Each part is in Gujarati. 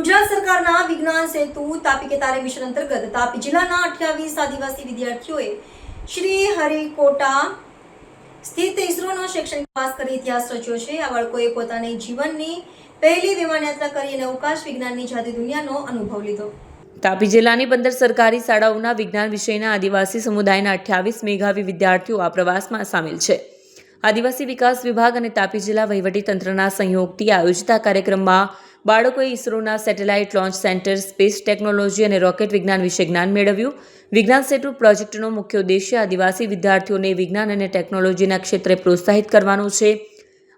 ગુજરાત સરકારના વિજ્ઞાન સેતુ, તાપી કેતારે મિશન અંતર્ગત તાપી જિલ્લાના અઠ્યાવીસ આદિવાસી વિદ્યાર્થીઓએ શ્રી હરિકોટા સ્થિત ઇસરોનો શૈક્ષણિક પાસ કરી ઇતિહાસ રચ્યો છે. આ બાળકોએ પોતાની જીવનની પહેલી વિમાન યાત્રા કરી અને અવકાશ વિજ્ઞાનની જાતિ દુનિયાનો અનુભવ લીધો. તાપી જિલ્લાની પંદર સરકારી શાળાઓના વિજ્ઞાન વિષયના આદિવાસી સમુદાયના અઠ્યાવીસ મેઘાવી વિદ્યાર્થીઓ આ પ્રવાસમાં સામેલ છે. આદિવાસી વિકાસ વિભાગ અને તાપી જિલ્લા વહીવટીતંત્રના સંયોગથી આયોજિત આ કાર્યક્રમમાં બાળકોએ ઇસરોના satellite launch centre space technology અને રોકેટ વિજ્ઞાન વિશે જ્ઞાન મેળવ્યું. વિજ્ઞાન સેતુ પ્રોજેક્ટનો મુખ્ય ઉદ્દેશ્ય આદિવાસી વિદ્યાર્થીઓને વિજ્ઞાન અને ટેકનોલોજીના ક્ષેત્રે પ્રોત્સાહિત કરવાનો છે.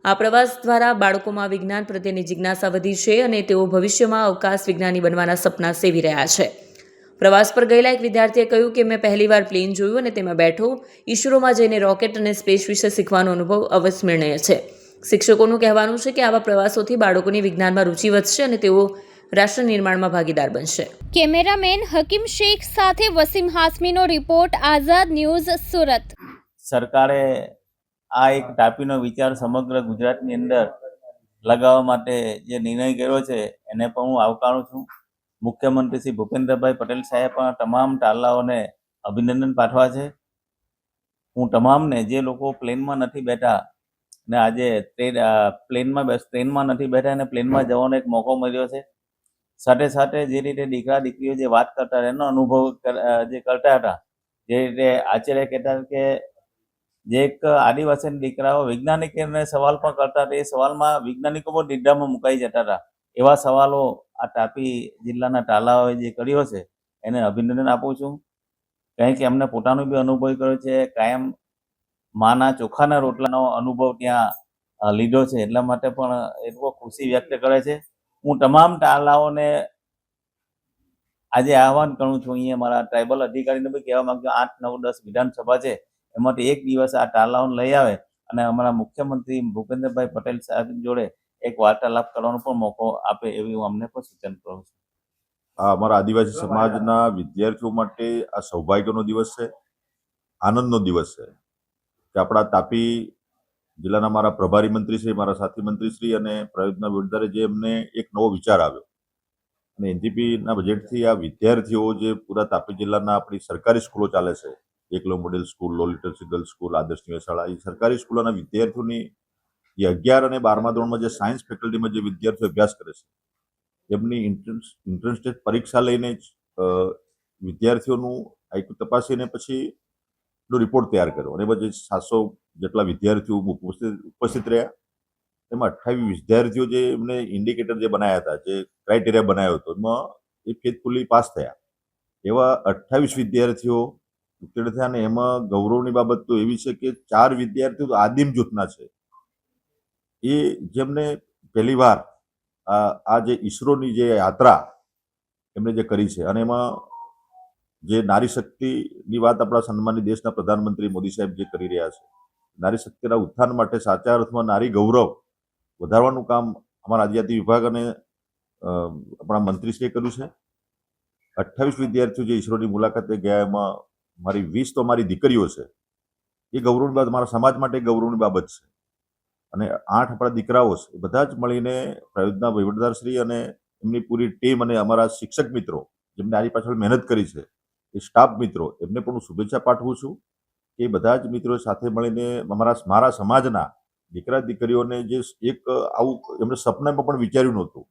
આ પ્રવાસ દ્વારા બાળકોમાં વિજ્ઞાન પ્રત્યેની જિજ્ઞાસા વધી છે અને તેઓ ભવિષ્યમાં અવકાશ વિજ્ઞાની બનવાના સપના સેવી રહ્યા છે. પ્રવાસ પર ગયેલા એક વિદ્યાર્થીએ કહ્યું કે મેં પહેલીવાર પ્લેન જોયું અને તેમાં બેઠો ઈસરોમાં જઈને રોકેટ અને સ્પેસ વિશે શીખવાનો અનુભવ અવિસ્મરણીય છે. શિક્ષકોનું કહેવાનું છે કે આવા પ્રવાસોથી બાળકોની વિજ્ઞાનમાં રુચિ વધશે અને તેઓ રાષ્ટ્ર નિર્માણમાં ભાગીદાર બનશે. કેમેરામેન હકીમ શેખ સાથે વસીમ હાસમીનો રિપોર્ટ આઝાદ ન્યૂઝ સુરત. સરકારે આ એક ટાપીનો વિચાર સમગ્ર ગુજરાતની અંદર લગાવવા માટે જે નિર્ણય કર્યો છે એને પણ હું આવકારું છું. મુખ્યમંત્રી શ્રી ભૂપેન્દ્રભાઈ પટેલ સાહેબ તમામ ટાલાઓને અભિનંદન પાઠવા છે. હું તમામને જે લોકો પ્લેનમાં નથી બેઠા ને આજે ટ્રેન પ્લેનમાં ટ્રેનમાં નથી બેઠા અને પ્લેનમાં જવાનો એક મોકો મળ્યો છે. સાથે સાથે જે રીતે દીકરા દીકરીઓ જે વાત કરતા એનો અનુભવ જે કરતા હતા, જે રીતે આચાર્ય કહેતા કે જે એક આદિવાસી દીકરાઓ વૈજ્ઞાનિકોને સવાલ પણ કરતા હતા, એ સવાલમાં વૈજ્ઞાનિકો પણ નિદ્રામાં મુકાઈ જતા હતા. એવા સવાલો આ તાપી જિલ્લાના તાલાઓએ જે કર્યો છે, એને અભિનંદન આપું છું. કારણ કે એમને પોતાનો બી અનુભવ કર્યો છે, કાયમ માના ચોખાના રોટલાનો અનુભવ ત્યાં લીધો છે, એટલા માટે પણ એ ખુશી વ્યક્ત કરે છે. હું તમામ તાલાઓને આજે આહવાન કરું છું, અહીંયા મારા ટ્રાઇબલ અધિકારીને બી કહેવા માંગુ આઠ, નવ, દસ વિધાનસભા છે, એમાંથી એક દિવસ આ તાલાઓને લઈ આવે અને અમારા મુખ્યમંત્રી ભૂપેન્દ્રભાઈ પટેલ સાહેબ જોડે એક વાર્તાલાપ કરવાનો પણ મોકો આપે એવી હું અમને પણ સૂચન કરું છું. આ અમારા આદિવાસી સમાજના વિદ્યાર્થીઓ માટે આ સૌભાગ્યનો દિવસ છે, આનંદનો દિવસ છે કે આપણા તાપી જિલ્લાના મારા પ્રભારી મંત્રી શ્રી, મારા સાથી મંત્રી શ્રી અને પ્રયોજના વિડદારે જે એમને એક નવો વિચાર આવ્યો. અને એનજીપીના બજેટથી આ વિદ્યાર્થીઓ જે પૂરા તાપી જિલ્લાના આપણી સરકારી સ્કૂલો ચાલે છે એકલો model school, low literacy girls school, આદર્શ નિવેશાળા શાળા, એ સરકારી સ્કૂલોના વિદ્યાર્થીઓની જે અગિયાર અને બારમા ધોરણમાં જે સાયન્સ ફેકલ્ટીમાં જે વિદ્યાર્થીઓ અભ્યાસ કરે છે, એમની એન્ટ્રન્સ એન્ટ્રન્સ ટેસ્ટ પરીક્ષા લઈને જ વિદ્યાર્થીઓનું આઈક્યુ તપાસીને પછી નો રિપોર્ટ તૈયાર કર્યો. અને પછી સાતસો જેટલા વિદ્યાર્થીઓ ઉપસ્થિત ઉપસ્થિત રહ્યા. એમાં અઠ્ઠાવીસ વિદ્યાર્થીઓ જે એમને ઇન્ડિકેટર જે બનાવ્યા હતા, જે ક્રાઇટેરિયા બનાવ્યો હતો, એમાં એ ફેથફુલી પાસ થયા. એવા અઠ્ઠાવીસ વિદ્યાર્થીઓ ઉત્તીર્ણ થયા અને એમાં ગૌરવની બાબત તો એવી છે કે ચાર વિદ્યાર્થીઓ તો આદિમ જૂથના છે. એ જેમને પહેલીવાર આ આ જે ઈસરોની જે યાત્રા એમણે જે કરી છે અને એમાં જે નારી શક્તિની વાત આપણા સન્માનની દેશના પ્રધાનમંત્રી મોદી સાહેબ જે કરી રહ્યા છે, નારી શક્તિના ઉત્થાન માટે સાચા અર્થમાં નારી ગૌરવ વધારવાનું કામ અમારા આદિજાતિ વિભાગ અને આપણા મંત્રીશ્રીએ કર્યું છે. અઠ્ઠાવીસ વિદ્યાર્થીઓ જે ઈસરોની મુલાકાતે ગયા એમાં મારી વીસ તો મારી દીકરીઓ છે. એ ગૌરવની બાબત, મારા સમાજ માટે ગૌરવની બાબત છે. અને આઠ આપણા દીકરાઓ છે, એ બધા જ મળીને પ્રયોજના વહીવટદારશ્રી અને એમની પૂરી ટીમ અને અમારા શિક્ષક મિત્રો, જેમને આની પાછળ મહેનત કરી છે, એ સ્ટાફ મિત્રો, એમને પણ હું શુભેચ્છા પાઠવું છું કે બધા જ મિત્રો સાથે મળીને અમારા, મારા સમાજના દીકરા દીકરીઓને જે એક આવું એમને સપનામાં પણ વિચાર્યું નહોતું